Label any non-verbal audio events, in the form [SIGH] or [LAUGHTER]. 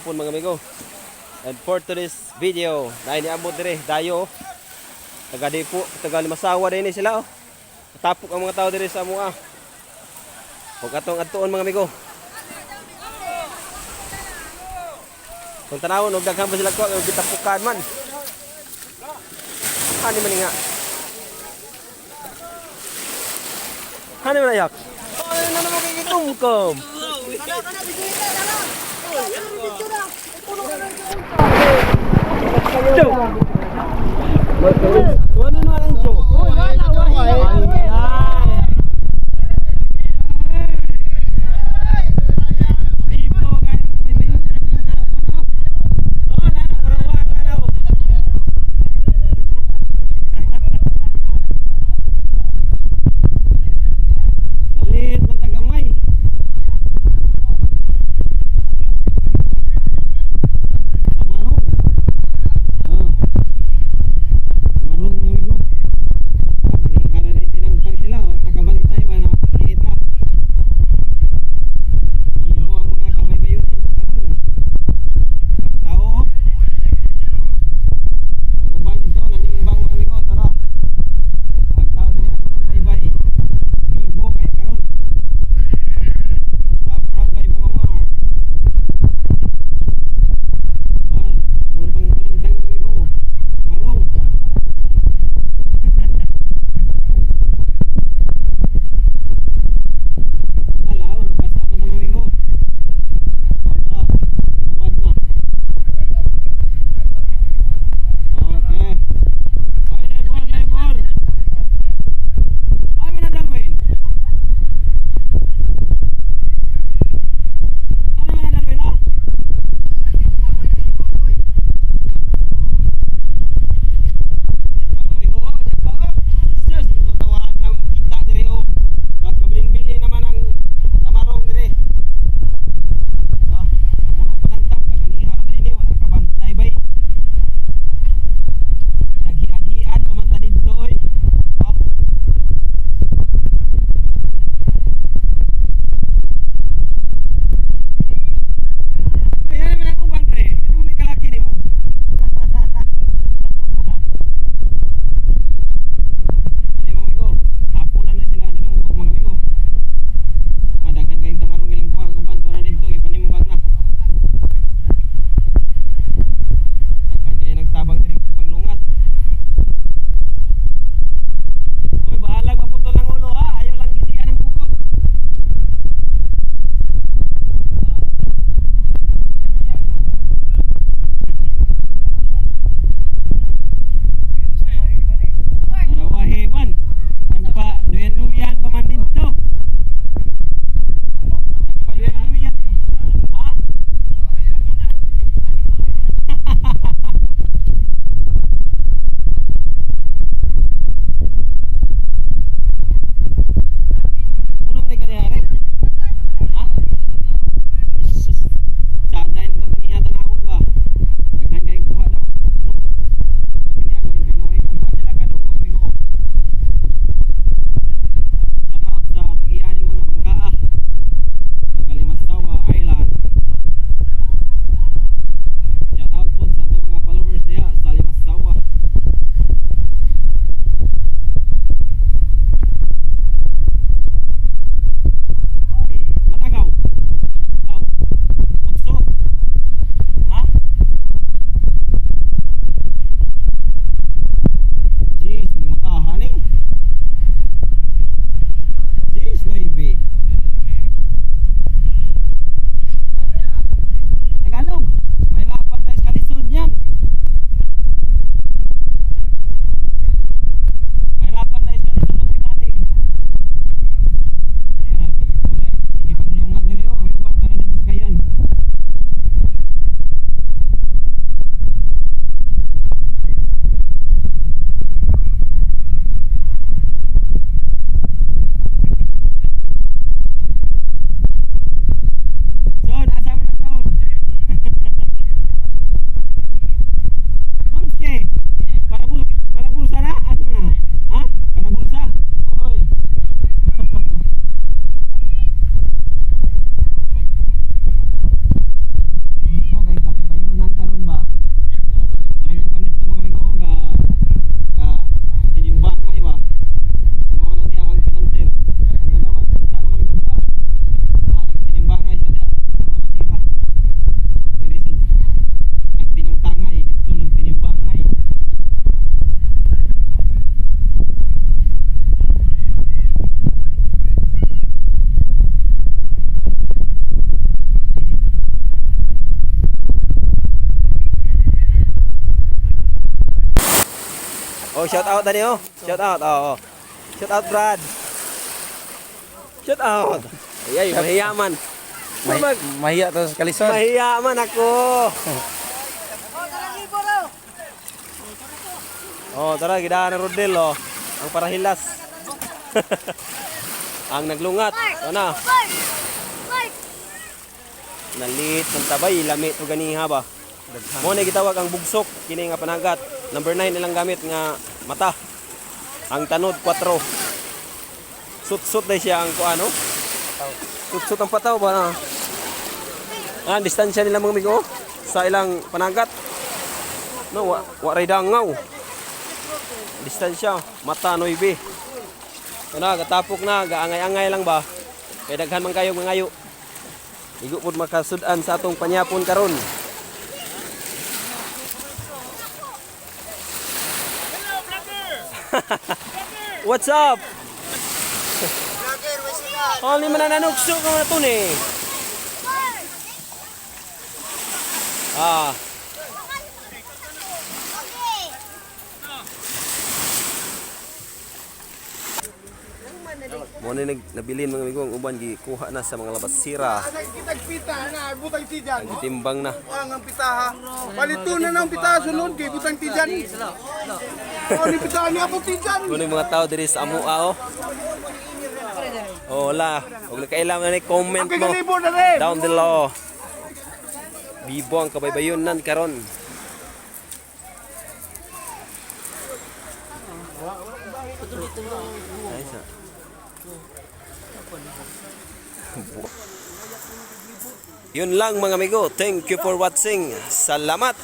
hapon mga amigo. And for today's video, dahil niabot dire, dayo. Taga di po, taga limasawa din ni sila oh. Tapok ang mga tao dire sa mua. Huwag atong atuon mga amigo. Kung tanawon, huwag daghang ba sila ko, huwag gitapukan man. Hani man nga. Hani man ayak. Ay, na naman kay itumkom. Ano na Let's go. Oh, shout out tani oh. Shout out. Oh. oh. Shout out Brad. Shout out. Ay, mahiya man. May, Mag mahiya to sa kalison. mahiya man ako. Oh, tara gidaan ng Rodel oh. Ang parahilas. [LAUGHS] ang naglungat. Ano? Nalit ng tabay, lamit o ganiha ba? Mo na gitawag ang bugsok, kini nga panagat. Number 9 ilang gamit nga mata. Ang tanod 4. Sut-sut na siya ang kuano. Sut-sut ang pataw ba na? Ah, distansya nila mga migo sa ilang panagat. No, wa, wa ray dangaw. Distansya, mata 9. Ano, gatapok na, gaangay-angay lang ba? Kay daghan man kayo mangayo. Igo pod makasudan sa atong panyapon karon. What's up? Ni mananukso ka na to ni. Ah, mo ni nag nabilin mga migong uban gikuha na sa mga labas sira. Kitag pita na, butang tijan. Gitimbang na. Ang ang pitaha. Palito na ng pitaha sunod kay butang tijan. Oh, ni pitaha niya po tijan. Kuno mga tao diri sa amua oh. Oh. Huwag na kailangan na comment Ang mo down below. Bibo ang kabaybayonan karon. Ay, sa- Yun lang mga amigo. Thank you for watching. Salamat.